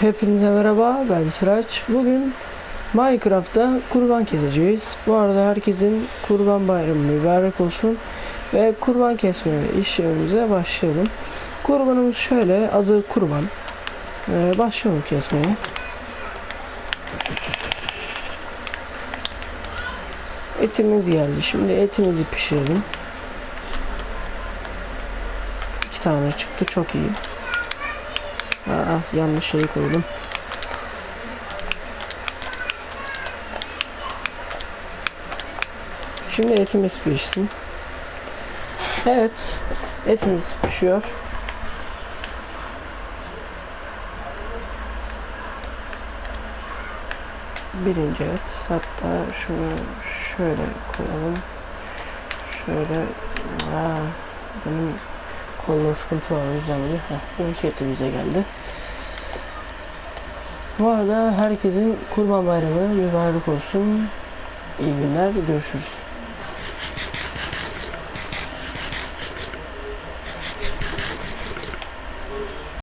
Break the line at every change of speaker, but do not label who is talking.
Hepinize merhaba ben Sıraç. Bugün Minecraft'ta kurban keseceğiz. Bu arada herkesin kurban bayramı mübarek olsun. Ve kurban kesme işlemimize başlayalım. Kurbanımız şöyle adı kurban. Ee, başlayalım kesmeye. Etimiz geldi. Şimdi etimizi pişirelim. İki tane çıktı çok iyi. Aa, yanlış şeyi koydum. Şimdi etimiz pişsin. Evet, etimiz pişiyor. Birinci et. Hatta şunu şöyle koyalım. Şöyle. Aa, benim kolumda sıkıntı var o yüzden böyle. Heh, bu bize geldi. Bu arada herkesin kurban bayramı mübarek olsun. İyi günler. Görüşürüz.